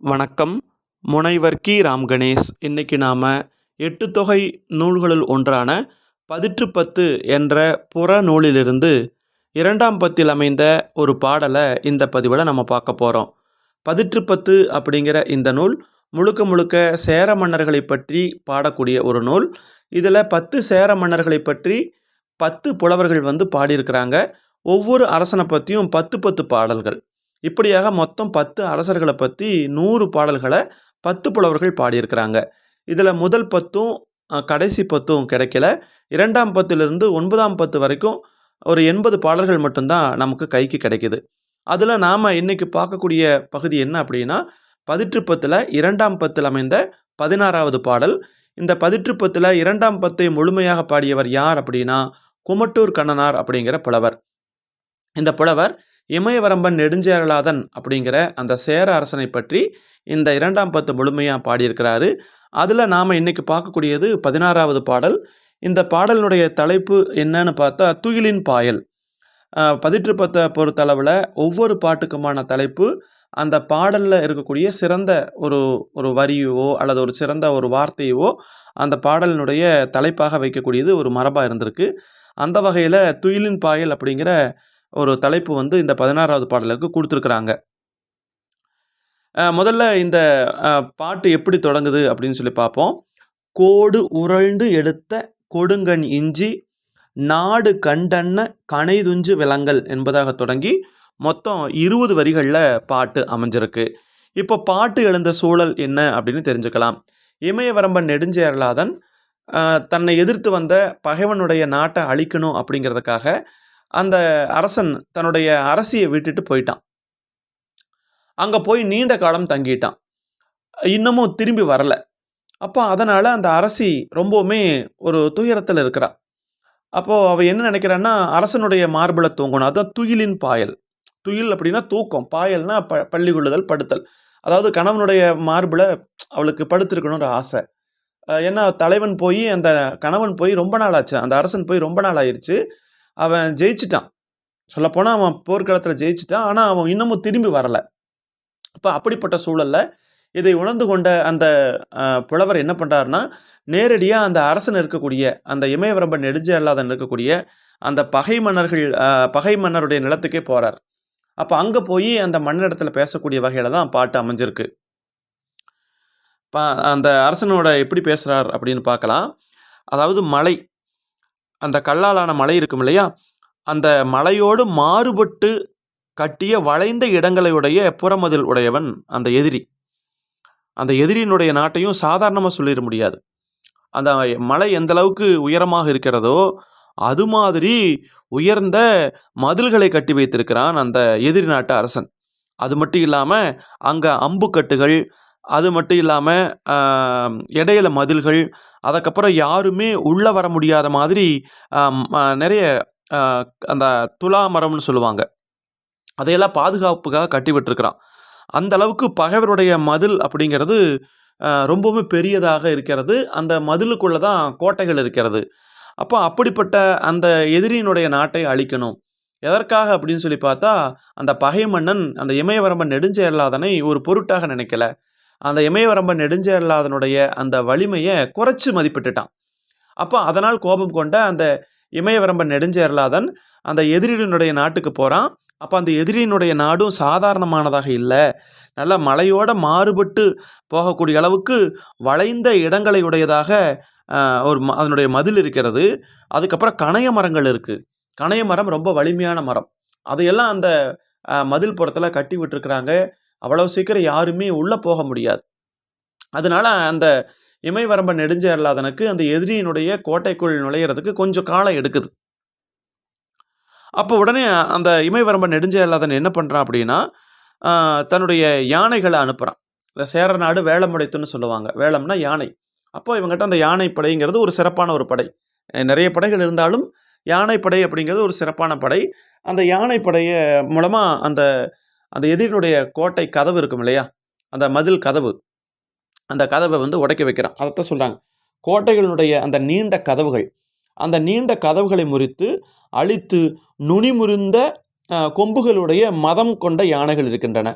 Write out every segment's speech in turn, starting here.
வணக்கம். முனைவர் கி. ராம் கணேஷ் இன்னைக்கு நாம் எட்டு தொகை நூல்களுள் ஒன்றான பதிற்று பத்து என்ற புறநூலிலிருந்து இரண்டாம் பத்தில் அமைந்த ஒரு பாடலை இந்த பதிவில் நம்ம பார்க்க போகிறோம் பதிற்று பத்து அப்படிங்கிற இந்த நூல் முழுக்க முழுக்க சேர மன்னர்களை பற்றி பாடக்கூடிய ஒரு நூல். இதில் பத்து சேர மன்னர்களை பற்றி பத்து புலவர்கள் வந்து பாடியிருக்கிறாங்க. ஒவ்வொரு அரசனை பற்றியும் பத்து பத்து பாடல்கள். இப்படியாக மொத்தம் பத்து அரசர்களை பற்றி நூறு பாடல்களை பத்து புலவர்கள் பாடியிருக்கிறாங்க. இதில் முதல் பத்தும் கடைசி பத்தும் கிடைக்கல. இரண்டாம் பத்திலிருந்து ஒன்பதாம் பத்து வரைக்கும் ஒரு எண்பது பாடல்கள் மட்டும்தான் நமக்கு கைக்கு கிடைக்குது. அதில் நாம் இன்றைக்கி பார்க்கக்கூடிய பகுதி என்ன அப்படின்னா பதிற்றுப்பத்தில் இரண்டாம் பத்தில் அமைந்த பதினாறாவது பாடல். இந்த பதிற்றுப்பத்தில் இரண்டாம் பத்தை முழுமையாக பாடியவர் யார் அப்படின்னா குமட்டூர் கண்ணனார் அப்படிங்கிற புலவர். இந்த புலவர் இமயவரம்பன் நெடுஞ்சேரலாதன் அப்படிங்கிற அந்த சேர அரசனை பற்றி இந்த இரண்டாம் பத்து முழுமையாக பாடியிருக்கிறாரு. அதில் நாம் இன்னைக்கு பார்க்கக்கூடியது பதினாறாவது பாடல். இந்த பாடலினுடைய தலைப்பு என்னன்னு பார்த்தா துயிலின் பாயல். பதிற்றுப்பத்தை பொறுத்தளவில் ஒவ்வொரு பாட்டுக்குமான தலைப்பு அந்த பாடலில் இருக்கக்கூடிய சிறந்த ஒரு ஒரு வரியவோ அல்லது ஒரு சிறந்த ஒரு வார்த்தையோ அந்த பாடலினுடைய தலைப்பாக வைக்கக்கூடியது ஒரு மரபாக இருந்திருக்கு. அந்த வகையில் துயிலின் பாயல் அப்படிங்கிற ஒரு தலைப்பு வந்து இந்த பதினாறாவது பாடலுக்கு கொடுத்துருக்குறாங்க. முதல்ல இந்த பாட்டு எப்படி தொடங்குது அப்படின்னு சொல்லி பார்ப்போம். கோடு உருண்டு எடுத்த கொடுங்கண் இஞ்சி நாடு கண்டன்ன கனைதுஞ்சு விலங்கல் என்பதாக தொடங்கி மொத்தம் இருபது வரிகளில் பாட்டு அமைஞ்சிருக்கு. இப்போ பாட்டு எழுந்த சூழல் என்ன அப்படின்னு தெரிஞ்சுக்கலாம். இமயவரம்பன் நெடுஞ்சேரலாதன் தன்னை எதிர்த்து வந்த பகைவனுடைய நாட்டை அழிக்கணும் அப்படிங்கிறதுக்காக அந்த அரசன் தன்னுடைய அரசியை விட்டுட்டு போயிட்டான். அங்கே போய் நீண்ட காலம் தங்கிட்டான். இன்னமும் திரும்பி வரல. அப்போ அதனால் அந்த அரசி ரொம்பவுமே ஒரு துயரத்தில் இருக்கிறா. அப்போது அவள் என்ன நினைக்கிறான்னா அரசனுடைய மார்பில் தூங்கணும். அதுதான் துயிலின் பாயல். துயில் அப்படின்னா தூக்கம். பாயல்னா ப பள்ளி கொள்ளுதல் படுத்தல். அதாவது கணவனுடைய மார்பில் அவளுக்கு படுத்திருக்கணுன்ற ஆசை. ஏன்னா தலைவன் போய் அந்த கணவன் போய் ரொம்ப நாள் ஆச்சு. அந்த அரசன் போய் ரொம்ப நாள் ஆயிடுச்சு அவன் ஜெயிச்சிட்டான். சொல்லப்போனால் அவன் போர்க்களத்தில் ஜெயிச்சிட்டான். ஆனால் அவன் இன்னமும் திரும்பி வரலை. அப்போ அப்படிப்பட்ட சூழலில் இதை உணர்ந்து கொண்ட அந்த புலவர் என்ன பண்ணுறாருன்னா நேரடியாக அந்த அரசன் இருக்கக்கூடிய அந்த இமயவரம்பன் நெடுஞ்சேரலாதன் இருக்கக்கூடிய அந்த பகை மன்னர்கள் பகை மன்னருடைய நிலத்துக்கே போகிறார் அப்போ அங்கே போய் அந்த மன்னரிடத்தில் பேசக்கூடிய வகையில் தான் பாட்டு அமைஞ்சிருக்கு. பா அந்த அரசனோட எப்படி பேசுகிறார் அப்படின்னு பார்க்கலாம். அதாவது மலை அந்த கல்லாலான மலை இருக்கும் இல்லையா? அந்த மலையோடு மாறுபட்டு கட்டிய வளைந்த இடங்களையுடைய புறமதில் உடையவன் அந்த எதிரி. அந்த எதிரியினுடைய நாட்டையும் சாதாரணமாக சொல்லிட முடியாது. அந்த மலை எந்த அளவுக்கு உயரமாக இருக்கிறதோ அது மாதிரி உயர்ந்த மதில்களை கட்டி வைத்திருக்கிறான் அந்த எதிரி நாட்டு அரசன். அது மட்டும் இல்லாமல் அங்கே அம்புக்கட்டுகள் அது மட்டும் இல்லாமல் இடையில மதில்கள் அதுக்கப்புறம் யாருமே உள்ளே வர முடியாத மாதிரி நிறைய அந்த துலா மரம்னு சொல்லுவாங்க. அதையெல்லாம் பாதுகாப்புக்காக கட்டி விட்டுருக்குறான். அந்த அளவுக்கு பகைவருடைய மதில் அப்படிங்கிறது ரொம்பவுமே பெரியதாக இருக்கிறது. அந்த மதிலுக்குள்ளே தான் கோட்டைகள் இருக்கிறது. அப்போ அப்படிப்பட்ட அந்த எதிரியினுடைய நாட்டை அழிக்கணும். எதற்காக அப்படின்னு சொல்லி பார்த்தா அந்த பகை மன்னன் அந்த இமயவரம்பன் நெடுஞ்செயலாதனை ஒரு பொருட்டாக நினைக்கல. அந்த இமயவரம்ப நெடுஞ்சேரலாதனுடைய அந்த வலிமையை குறைச்சி மதிப்பிட்டுட்டான். அப்போ அதனால் கோபம் கொண்ட அந்த இமயவரம்ப நெடுஞ்சேரலாதன் அந்த எதிரியினுடைய நாட்டுக்கு போகிறான் அப்போ அந்த எதிரியினுடைய நாடும் சாதாரணமானதாக இல்லை. நல்ல மலையோட மாறுபட்டு போகக்கூடிய அளவுக்கு வளைந்த இடங்களை உடையதாக ஒரு ம- அதனுடைய மதில் இருக்கிறது. அதுக்கப்புறம் கணைய மரங்கள் இருக்குது கணைய மரம் ரொம்ப வலிமையான மரம். அதையெல்லாம் அந்த மதில் புறத்தில் கட்டி விட்டுருக்குறாங்க. அவ்வளவு சீக்கிரம் யாருமே உள்ளே போக முடியாது. அதனால அந்த இமயவரம்பன் நெடுஞ்சேரலாதனுக்கு அந்த எதிரியினுடைய கோட்டைக்குள் நுழையிறதுக்கு கொஞ்சம் காலம் எடுக்குது. அப்போ உடனே அந்த இமயவரம்பன் நெடுஞ்சேரலாதன் என்ன பண்ணுறான் அப்படின்னா தன்னுடைய யானைகளை அனுப்புகிறான் இந்த சேர நாடு வேளமுடைத்துன்னு சொல்லுவாங்க. வேளம்னா யானை. அப்போ இவங்ககிட்ட அந்த யானை படைங்கிறது ஒரு சிறப்பான ஒரு படை. நிறைய படைகள் இருந்தாலும் யானைப்படை அப்படிங்கிறது ஒரு சிறப்பான படை. அந்த யானைப்படையை மூலமாக அந்த அந்த எதிரினுடைய கோட்டை கதவு இருக்கும் இல்லையா? அந்த மதில் கதவு. அந்த கதவை வந்து உடைக்க வைக்கிறான். அதைத்தான் சொல்கிறாங்க கோட்டைகளினுடைய அந்த நீண்ட கதவுகள். அந்த நீண்ட கதவுகளை முறித்து அழித்து நுனிமுறிந்த கொம்புகளுடைய மதம் கொண்ட யானைகள் இருக்கின்றன.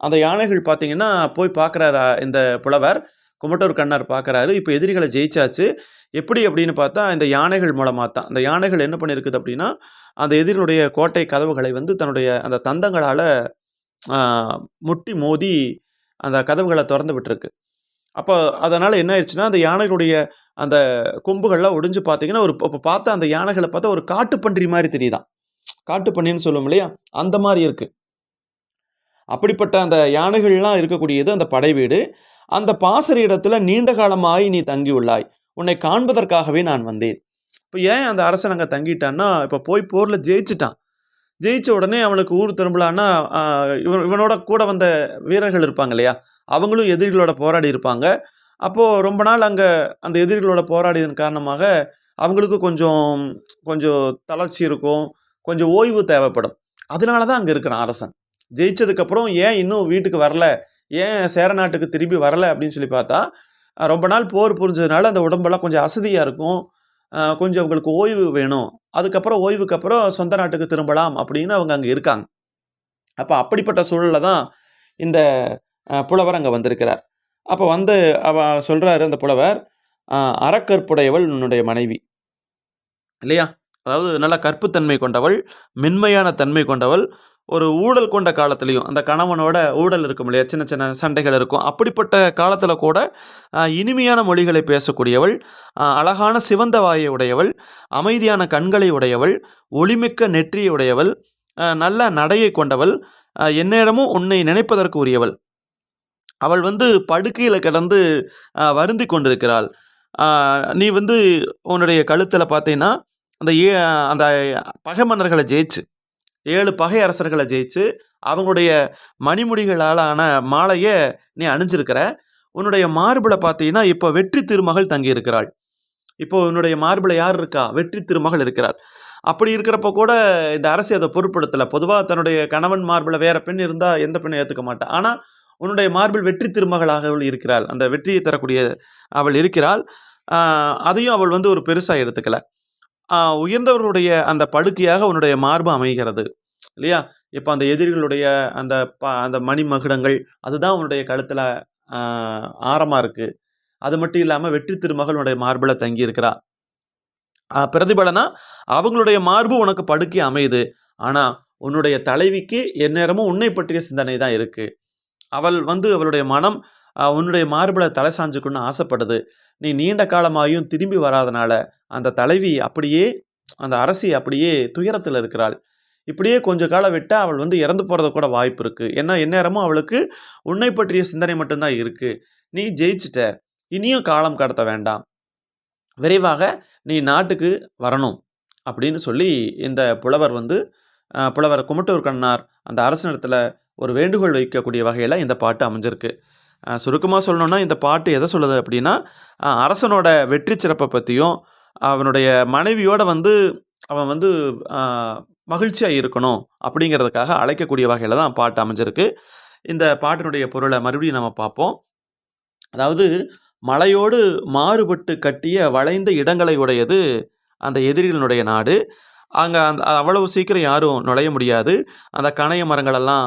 அந்த யானைகள் பார்த்தீங்கன்னா போய் பார்க்குறாரு இந்த புலவர்? குமட்டூர் கண்ணார் பார்க்குறாரு இப்போ எதிரிகளை ஜெயிச்சாச்சு. எப்படி அப்படின்னு பார்த்தா இந்த யானைகள் மூலமாக தான். அந்த யானைகள் என்ன பண்ணியிருக்குது அப்படின்னா அந்த எதிரினுடைய கோட்டை கதவுகளை வந்து தன்னுடைய அந்த தந்தங்களால் முட்டி மோதி அந்த கதவுகளை திறந்து விட்டுருக்கு. அப்போ அதனால் என்ன ஆயிடுச்சுன்னா அந்த யானைகளுடைய அந்த கொம்புகள்லாம் ஒடிஞ்சு பார்த்தீங்கன்னா ஒரு இப்போ பார்த்தா அந்த யானைகளை பார்த்தா ஒரு காட்டுப்பன்றி மாதிரி தெரியுதான் காட்டுப்பன்னின்னு சொல்லுவோம் இல்லையா? அந்த மாதிரி இருக்குது அப்படிப்பட்ட அந்த யானைகள்லாம் இருக்கக்கூடியது அந்த படை வீடு அந்த பாசறை இடத்துல நீண்ட காலமாய் நீ தங்கியுள்ளாய். உன்னை காண்பதற்காகவே நான் வந்தேன். இப்போ ஏன் அந்த அரசன் அங்கே தங்கிட்டான்னா இப்போ போய் போரில் ஜெயிச்சிட்டான். ஜெயிச்ச உடனே அவனுக்கு ஊர் திரும்பலான்னா இவன் இவனோட கூட வந்த வீரர்கள் இருப்பாங்க இல்லையா? அவங்களும் எதிரிகளோட போராடி இருப்பாங்க. அப்போது ரொம்ப நாள் அங்கே அந்த எதிரிகளோட போராடியதன் காரணமாக அவங்களுக்கு கொஞ்சம் கொஞ்சம் தளர்ச்சி இருக்கும் கொஞ்சம் ஓய்வு தேவைப்படும். அதனால தான் அங்கே இருக்கிறான் அரசன். ஜெயிச்சதுக்கப்புறம் ஏன் இன்னும் வீட்டுக்கு வரல? ஏன் சேர நாட்டுக்கு திரும்பி வரலை அப்படின்னு சொல்லி பார்த்தா ரொம்ப நாள் போர் புரிஞ்சதுனால அந்த உடம்பெல்லாம் கொஞ்சம் அசதியாக இருக்கும். கொஞ்சம் அவங்களுக்கு ஓய்வு வேணும். அதுக்கப்புறம் ஓய்வுக்கு அப்புறம் சொந்த நாட்டுக்கு திரும்பலாம் அப்படின்னு அவங்க அங்கே இருக்காங்க. அப்போ அப்படிப்பட்ட சூழலில் தான் இந்த புலவர் அங்கே வந்திருக்கிறார். அப்போ வந்து அவ சொல்கிறாரு அந்த புலவர் அறக்கற்புடையவள் உன்னுடைய மனைவி. இல்லையா? அதாவது நல்ல கற்புத்தன்மை கொண்டவள் மென்மையான தன்மை கொண்டவள் ஒரு ஊழல் கொண்ட காலத்துலேயும் அந்த கணவனோட ஊழல் இருக்கும் இல்லையா? சின்ன சின்ன சண்டைகள் இருக்கும். அப்படிப்பட்ட காலத்தில் கூட இனிமையான மொழிகளை பேசக்கூடியவள் அழகான சிவந்த வாயை உடையவள் அமைதியான கண்களை உடையவள் ஒளிமிக்க நெற்றியை உடையவள் நல்ல நடையை கொண்டவள் எந்நேரமும் உன்னை நினைப்பதற்கு உரியவள். அவள் வந்து படுக்கையில் கிடந்து வருந்தி கொண்டிருக்கிறாள். நீ வந்து உன்னுடைய கழுத்தில் பார்த்தீங்கன்னா அந்த ஏ அந்த பகை மன்னர்களை ஜெயிச்சு ஏழு பகை அரசர்களை ஜெயிச்சு அவங்களுடைய மணிமுடிகளால் ஆன மாலையை நீ அணிஞ்சிருக்கிற. உன்னுடைய மார்பில் பார்த்தீங்கன்னா இப்போ வெற்றி திருமகள் தங்கியிருக்கிறாள். இப்போ உன்னுடைய மார்பில் யார் இருக்கா? வெற்றி திருமகள் இருக்கிறாள். அப்படி இருக்கிறப்ப கூட இந்த அரசு அதை பொருட்படுத்தலை. பொதுவாக தன்னுடைய கணவன் மார்பில் வேற பெண் இருந்தால் எந்த பெண்ணும் ஏற்றுக்க மாட்டான் ஆனால் உன்னுடைய மார்பில் வெற்றி திருமகளாக அவள் இருக்கிறாள். அந்த வெற்றியை தரக்கூடிய அவள் இருக்கிறாள். அதையும் அவள் வந்து ஒரு பெருசாக எடுத்துக்கலை. உயர்ந்தவர்களுடைய அந்த படுக்கையாக உன்னுடைய மார்பு அமைகிறது இல்லையா? இப்போ அந்த எதிரிகளுடைய அந்த ப அந்த மணி மகுடங்கள் அதுதான் உன்னுடைய கழுத்தில் ஆரமாக இருக்குது அது மட்டும் இல்லாமல் வெற்றி திருமகள் உன்னுடைய மார்பில் தங்கி இருக்கிறா. பிரதிபலனா அவங்களுடைய மார்பு உனக்கு படுக்கை அமையுது. ஆனால் உன்னுடைய தலைவிக்கு எந்நேரமும் உன்னை பற்றிய சிந்தனை தான் இருக்குது அவள் வந்து அவளுடைய மனம் உன்னுடைய மார்பில் தலை சாஞ்சுக்கணும்னு ஆசைப்படுது. நீ நீண்ட காலமாயும் திரும்பி வராதனால அந்த தலைவி அப்படியே அந்த அரசி அப்படியே துயரத்தில் இருக்கிறாள். இப்படியே கொஞ்ச காலம் விட்டால் அவள் வந்து இறந்து போகிறத கூட வாய்ப்பு இருக்குது ஏன்னா எந்நேரமும் அவளுக்கு உன்னை பற்றிய சிந்தனை மட்டும்தான் இருக்குது நீ ஜெயிச்சிட்ட. இனியும் காலம் கடத்த வேண்டாம். விரைவாக நீ நாட்டுக்கு வரணும். அப்படின்னு சொல்லி இந்த புலவர் வந்து புலவர் குமட்டூர் கண்ணார் அந்த அரசனிடத்தில் ஒரு வேண்டுகோள் வைக்கக்கூடிய வகையில் இந்த பாட்டு அமைஞ்சிருக்கு. சுருக்கமாக சொல்லணுன்னா இந்த பாட்டு எதை சொல்லுது அப்படின்னா அரசனோட வெற்றி சிறப்பை பற்றியும் அவனுடைய மனைவியோட வந்து அவன் வந்து மகிழ்ச்சியாக இருக்கணும் அப்படிங்கிறதுக்காக அழைக்கக்கூடிய வகையில் தான் பாட்டு அமைஞ்சிருக்கு. இந்த பாட்டினுடைய பொருளை மறுபடியும் நம்ம பார்ப்போம். அதாவது மலையோடு மாறுபட்டு கட்டிய வளைந்த இடங்களை உடையது அந்த எதிரிகளினுடைய நாடு. அங்கே அந்த அவ்வளவு சீக்கிரம் யாரும் நுழைய முடியாது. அந்த கணைய மரங்களெல்லாம்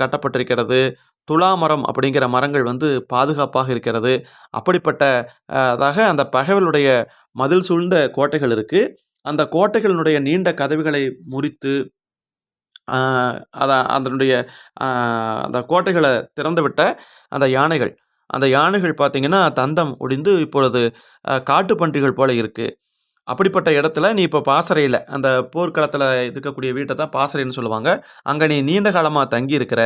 கட்டப்பட்டிருக்கிறது. துலா மரம் அப்படிங்கிற மரங்கள் வந்து பாதுகாப்பாக இருக்கிறது. அப்படிப்பட்ட அதாக அந்த பகைவலுடைய மதில் சூழ்ந்த கோட்டைகள் இருக்குது அந்த கோட்டைகளினுடைய நீண்ட கதவுகளை முறித்து அத அதனுடைய அந்த கோட்டைகளை திறந்துவிட்ட அந்த யானைகள். அந்த யானைகள் பார்த்திங்கன்னா தந்தம் ஒடிந்து இப்பொழுது காட்டு பன்றிகள் போல இருக்குது அப்படிப்பட்ட இடத்துல நீ இப்போ பாசறையில் அந்த போர்க்களத்தில் இருக்கக்கூடிய வீட்டை தான் பாசறைன்னு சொல்லுவாங்க. அங்கே நீ நீண்ட காலமாக தங்கி இருக்கிற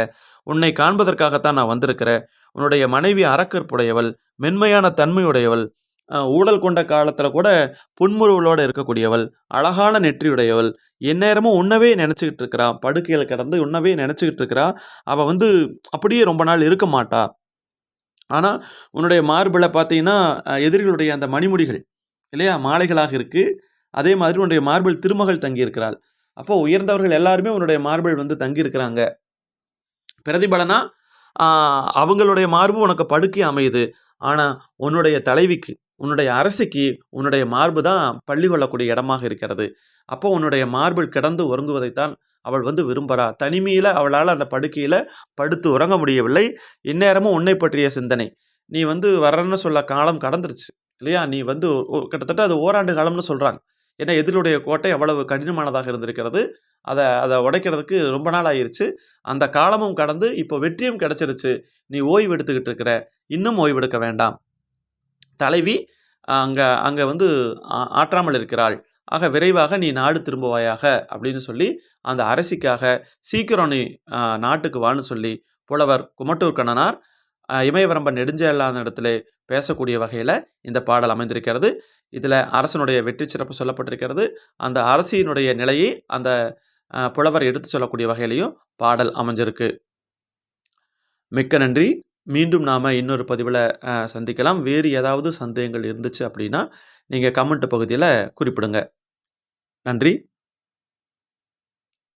உன்னை காண்பதற்காகத்தான் நான் வந்திருக்கிறேன். உன்னுடைய மனைவி அறக்கற்புடையவள் மென்மையான தன்மையுடையவள் ஊழல் கொண்ட காலத்தில் கூட புன்முறுவலோடு இருக்கக்கூடியவள் அழகான நெற்றியுடையவள். எந்நேரமும் உன்னவே நினச்சிக்கிட்டு இருக்கிறா. படுக்கையில் கிடந்து உன்னவே நினச்சிக்கிட்டு இருக்கிறா. அவள் வந்து அப்படியே ரொம்ப நாள் இருக்க மாட்டா. ஆனால் உன்னுடைய மார்பில் பார்த்தீங்கன்னா எதிரிகளுடைய அந்த மணிமுடிகள் இல்லையா? மாலைகளாக இருக்குது அதே மாதிரி உன்னுடைய மார்பில் திருமகள் தங்கியிருக்கிறாள். அப்போ உயர்ந்தவர்கள் எல்லாருமே உன்னுடைய மார்பிள் வந்து தங்கியிருக்கிறாங்க. பிரதிபலனா அவங்களுடைய மார்பு உனக்கு படுக்கை அமையுது. ஆனால் உன்னுடைய தலைவிக்கு உன்னுடைய அரசிக்கு உன்னுடைய மார்பு தான் பள்ளி கொள்ளக்கூடிய இடமாக இருக்கிறது. அப்போ உன்னுடைய மார்பில் கிடந்து உறங்குவதைத்தான் அவள் வந்து விரும்புகிறா தனிமையில் அவளால் அந்த படுக்கையில் படுத்து உறங்க முடியவில்லை. இந்நேரமும் உன்னை பற்றிய சிந்தனை. நீ வந்து வரன்னு சொல்ல காலம் கடந்துருச்சு. இல்லையா? நீ வந்து கிட்டத்தட்ட அது ஓராண்டு காலம்னு சொல்கிறாங்க ஏன்னா எதிரியுடைய கோட்டை அவ்வளவு கடினமானதாக இருந்திருக்கிறது. அதை அதை உடைக்கிறதுக்கு ரொம்ப நாள் ஆயிடுச்சு அந்த காலமும் கடந்து இப்போ வெற்றியும் கிடைச்சிருச்சு. நீ ஓய்வு எடுத்துக்கிட்டு இருக்கிற இன்னும் ஓய்வெடுக்க வேண்டாம். தலைவி அங்கே அங்கே வந்து ஆ- ஆற்றாமல் இருக்கிறாள். ஆக விரைவாக நீ நாடு திரும்புவாயாக அப்படின்னு சொல்லி அந்த அரசிக்காக சீக்கிரம் நீ நாட்டுக்கு வான்னு சொல்லி புலவர் குமட்டூர் கண்ணனார் ஆ, இமயவரம்பன் நெடுஞ்செல்லாத இடத்துல பேசக்கூடிய வகையில் இந்த பாடல் அமைந்திருக்கிறது. இதில் அரசனுடைய வெற்றி சிறப்பு சொல்லப்பட்டிருக்கிறது. அந்த அரசியினுடைய நிலையை அந்த புலவர் எடுத்து சொல்லக்கூடிய வகையிலையும் பாடல் அமைஞ்சிருக்கு. மிக்க நன்றி. மீண்டும் நாம் இன்னொரு பதிவில் சந்திக்கலாம். வேறு ஏதாவது சந்தேகங்கள் இருந்துச்சு அப்படின்னா நீங்கள் கமெண்ட் பகுதியில் குறிப்பிடுங்க. நன்றி.